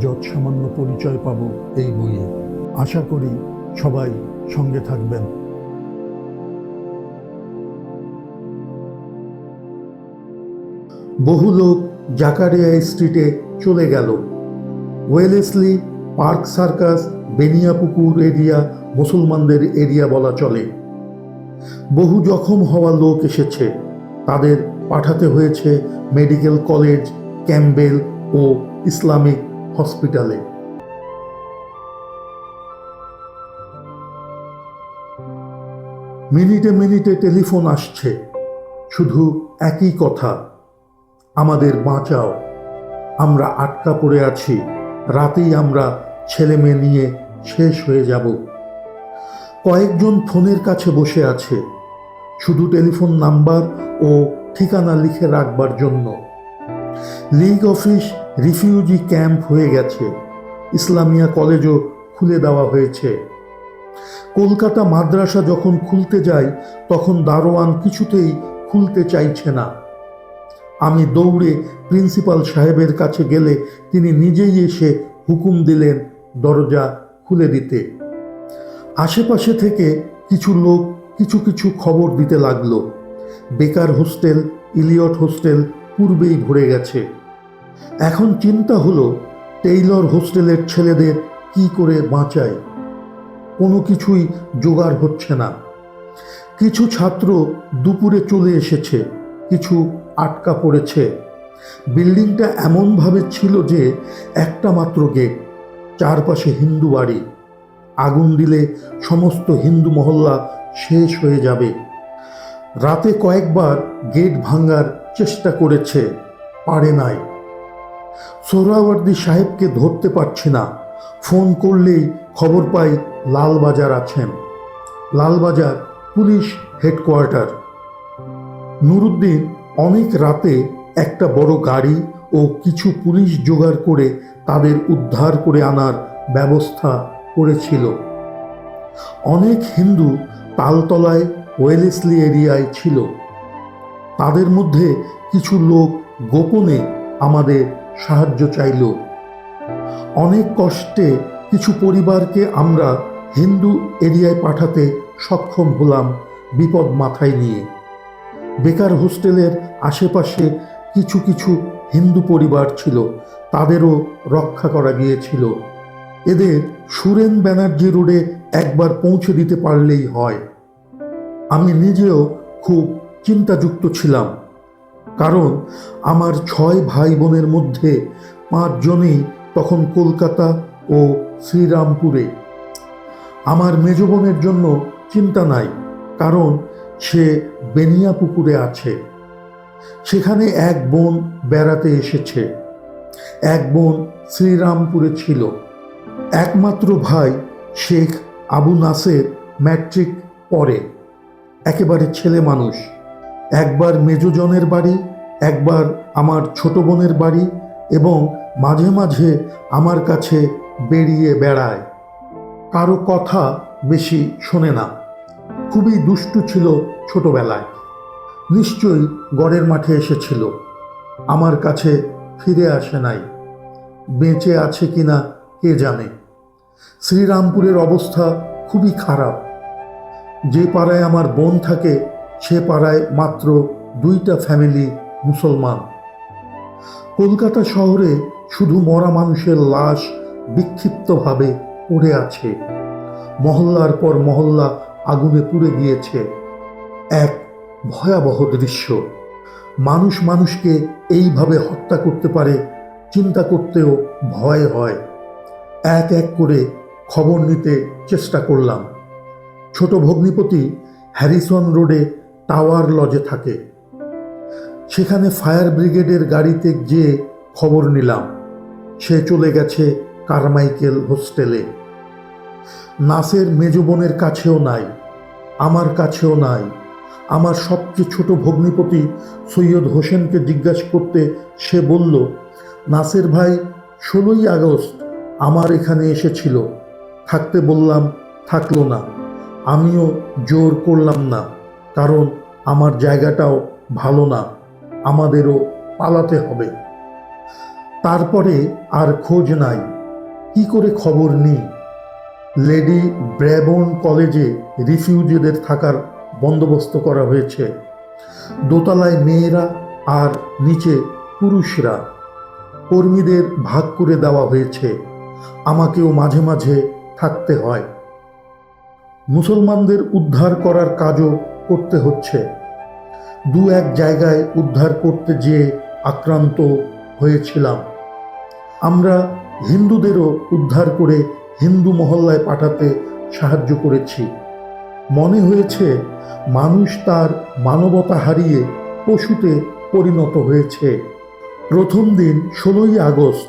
যৎসামান্য পরিচয় পাব এই বইয়ে। আশা করি সবাই সঙ্গে থাকবেন। বহু লোক জাকারিয়া স্ট্রিটে চলে গেল। Wellesley Park Circus, Beniapukur area, মুসলমানদের এরিয়া বলা চলে। বহু জখম হওয়া লোক এসেছে। তাদের পাঠাতে হয়েছে মেডিকেল কলেজ ক্যাম্বেল ও ইসলামিক হসপিটালে মিনিটে মিনিটে টেলিফোন আসছে। শুধু একই কথা, আমাদের বাঁচাও। আমরা আটকা পড়ে আছি। রাতেই আমরা ছেলে মেয়ে নিয়ে শেষ হয়ে যাব। কয়েকজন ফোনের কাছে বসে আছে। শুধু টেলিফোন নাম্বার ও ঠিকানা লিখে রাখবার জন্য। লিগ অফিস রিফিউজি ক্যাম্প হয়ে গেছে। ইসলামিয়া কলেজও খুলে দেওয়া হয়েছে। কলকাতা মাদ্রাসা যখন খুলতে যায়, তখন দারোয়ান কিছুতেই খুলতে চাইছে না। আমি দৌড়ে প্রিন্সিপাল সাহেবের কাছে গেলে তিনি নিজেই এসে হুকুম দিলেন দরজা খুলে দিতে। আশেপাশে থেকে কিছু লোক কিছু কিছু খবর দিতে লাগল। বেকার হোস্টেল, ইলিয়ট হোস্টেল পূর্বেই ভরে গেছে। এখন চিন্তা হলো টেইলর হোস্টেলের ছেলেদের কি করে বাঁচায়। কোনো কিছুই জোগাড় হচ্ছে না। কিছু ছাত্র দুপুরে চলে এসেছে, কিছু আটকা পড়েছে। বিল্ডিংটা এমনভাবে ছিল যে একটা মাত্র গেট, চারপাশে হিন্দু বাড়ি। আগুন দিলে সমস্ত হিন্দু মহল্লা শেষ হয়ে যাবে। রাতে কয়েকবার গেট ভাঙার চেষ্টা করেছে, পারে নাই। সোহরাওয়ার্দী সাহেবকে ধরতে পারছি না। ফোন করলেই খবর পাই লালবাজার আছেন। Lalbazar police headquarter. নুরুদ্দিন অনেক রাতে একটা বড় গাড়ি ও কিছু পুলিশ জোগাড় করে তাদের উদ্ধার করে আনার ব্যবস্থা করেছিল। অনেক হিন্দু তালতলায় ওয়েলেসলি এরিয়ায় ছিল। তাদের মধ্যে কিছু লোক গোপনে আমাদের সাহায্য চাইল। অনেক কষ্টে কিছু পরিবারকে আমরা হিন্দু এরিয়ায় পাঠাতে সক্ষম হলাম বিপদ মাথায় নিয়ে। বেকার হোস্টেলের আশেপাশে কিছু কিছু হিন্দু পরিবার ছিল, তাদেরও রক্ষা করা গিয়েছিল। এদের সুরেন ব্যানার্জি রোডে একবার পৌঁছে দিতে পারলেই হয়। আমি নিজেও খুব চিন্তাযুক্ত ছিলাম। কারণ আমার ছয় ভাই বোনের মধ্যে পাঁচজনেই তখন কলকাতা ও শ্রীরামপুরে। আমার মেজ বোনের জন্য চিন্তা নাই, কারণ সে বেনিয়াপুকুরে আছে। সেখানে এক বোন বেড়াতে এসেছে। এক বোন শ্রীরামপুরে ছিল। একমাত্র ভাই শেখ আবু নাসের ম্যাট্রিক পরে একেবারে ছেলে মানুষ। একবার মেজজনের বাড়ি, একবার আমার ছোট বোনের বাড়ি এবং মাঝে মাঝে আমার কাছে বেরিয়ে বেড়ায়। কারও কথা বেশি শোনে না। খুবই দুষ্টু ছিল ছোটবেলায়। নিশ্চয়ই গড়ের মাঠে এসেছিল। আমার কাছে ফিরে আসে নাই। বেঁচে আছে কি না কে জানে। শ্রীরামপুরের অবস্থা খুবই খারাপ। যে পাড়ায় আমার বোন থাকে সে পাড়ায় মাত্র দুইটা ফ্যামিলি মুসলমান। কলকাতা শহরে শুধু মরা মানুষের লাশ বিক্ষিপ্তভাবে পড়ে আছে। মহল্লার পর মহল্লা আগুনে পুড়ে গিয়েছে। এক ভয়াবহ দৃশ্য। মানুষ মানুষকে এইভাবে হত্যা করতে পারে, চিন্তা করতেও ভয় হয়। এক এক করে খবর নিতে চেষ্টা করলাম। ছোট ভগ্নিপতি হ্যারিসন রোডে টাওয়ার লজে থাকে। সেখানে ফায়ার ব্রিগেডের গাড়িতে গিয়ে খবর নিলাম, সে চলে গেছে কারমাইকেল হোস্টেলে। নাসের মেজ বোনের কাছেও নাই, আমার কাছেও নাই। আমার সবচেয়ে ছোট ভগ্নিপতি সৈয়দ হোসেনকে জিজ্ঞাসা করতে সে বলল, নাসের ভাই, ষোলোই আগস্ট আমার এখানে এসেছিল। থাকতে বললাম, থাকল না। আমিও জোর করলাম না। কারণ আমার জায়গাটাও ভালো না, আমাদেরও পালাতে হবে। তারপরে আর খোঁজ নাই, কি করে খবর নিই? লেডি ব্র্যাবন কলেজে রিফিউজিদের থাকার বন্দোবস্ত করা হয়েছে। দোতলায় মেয়েরা আর নিচে পুরুষরা। কর্মীদের ভাগ করে দেওয়া হয়েছে। আমাকেও মাঝে মাঝে থাকতে হয়। মুসলমানদের উদ্ধার করার কাজও করতে হচ্ছে। দু এক জায়গায় উদ্ধার করতে যেয়ে আক্রান্ত হয়েছিলাম। আমরা হিন্দুদেরও উদ্ধার করে হিন্দু মহল্লায় পাঠাতে সাহায্য করেছি। মনে হয়েছে, মানুষ তার মানবতা হারিয়ে পশুতে পরিণত হয়েছে। প্রথম দিন ষোলোই আগস্ট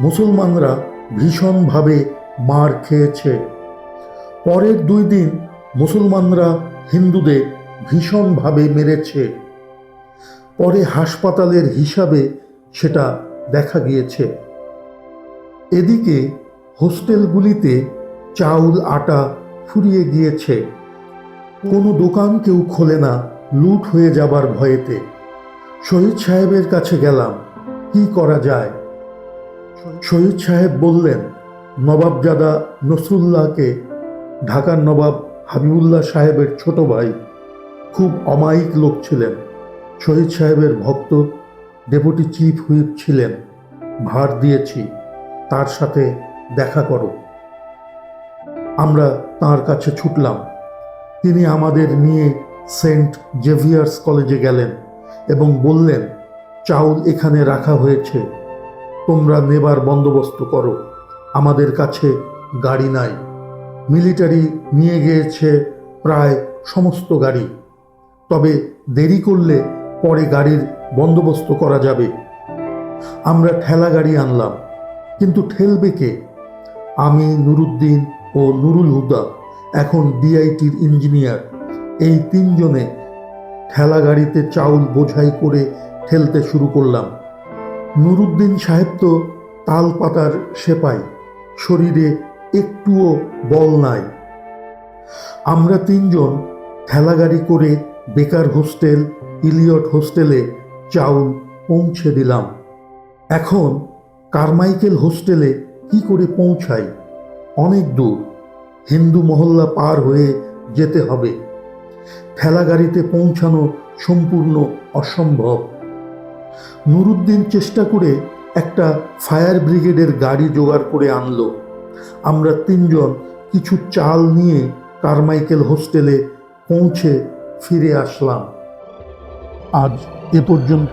মুসলমানরা ভীষণভাবে মার খেয়েছে। পরের দুই দিন মুসলমানরা হিন্দুদের ভীষণভাবে মেরেছে। পরে হাসপাতালের হিসাবে সেটা দেখা গিয়েছে। এদিকে হোস্টেলগুলিতে চাউল, আটা ফুরিয়ে গিয়েছে। কোনো দোকান কেউ খোলে না, লুট হয়ে যাবার ভয়েতে। শহীদ সাহেবের কাছে গেলাম, কি করা যায়? শহীদ সাহেব বললেন, নবাবজাদা নসরুল্লাহকে ঢাকার নবাব হাবিবুল্লাহ সাহেবের ছোট ভাই খুব অমায়িক লোক ছিলেন। শহীদ সাহেবের ভক্ত, ডেপুটি চিফ হুইপ ছিলেন। ভার দিয়েছি, তার সাথে দেখা করো। আমরা তার কাছে ছুটলাম। তিনি আমাদের নিয়ে সেন্ট জেভিয়ার্স কলেজে গেলেন এবং বললেন, চাউল এখানে রাখা হয়েছে। তোমরা নেবার বন্দোবস্ত করো। আমাদের কাছে গাড়ি নাই। মিলিটারি নিয়ে গিয়েছে প্রায় সমস্ত গাড়ি। তবে দেরি করলে পরে গাড়ির বন্দোবস্ত করা যাবে। আমরা ঠেলা গাড়ি আনলাম, কিন্তু ঠেলবে কে? আমি নুরুদ্দিন ও নুরুল হুদা, এখন ডিআইটির ইঞ্জিনিয়ার। এই তিনজনে ঠেলা গাড়িতে চাউল বোঝাই করে ঠেলতে শুরু করলাম। নুরুদ্দিন সাহেব তো তাল পাতার সেপাই, শরীরে একটুও বল নাই। আমরা তিনজন ঠেলাগাড়ি করে বেকার হোস্টেল, ইলিয়ট হোস্টেলে চাউল পৌঁছে দিলাম। এখন কারমাইকেল হোস্টেলে কি করে পৌঁছাই? অনেক দূর। হিন্দু মহল্লা পার হয়ে যেতে হবে। ঠেলাগাড়িতে পৌঁছানো সম্পূর্ণ অসম্ভব। নুরুদ্দিন চেষ্টা করে একটা ফায়ার ব্রিগেডের গাড়ি জোগাড় করে আনলো। আমরা তিনজন কিছু চাল নিয়ে কারমাইকেল হোস্টেলে পৌঁছে ফিরে আসলাম। আজ এ পর্যন্ত।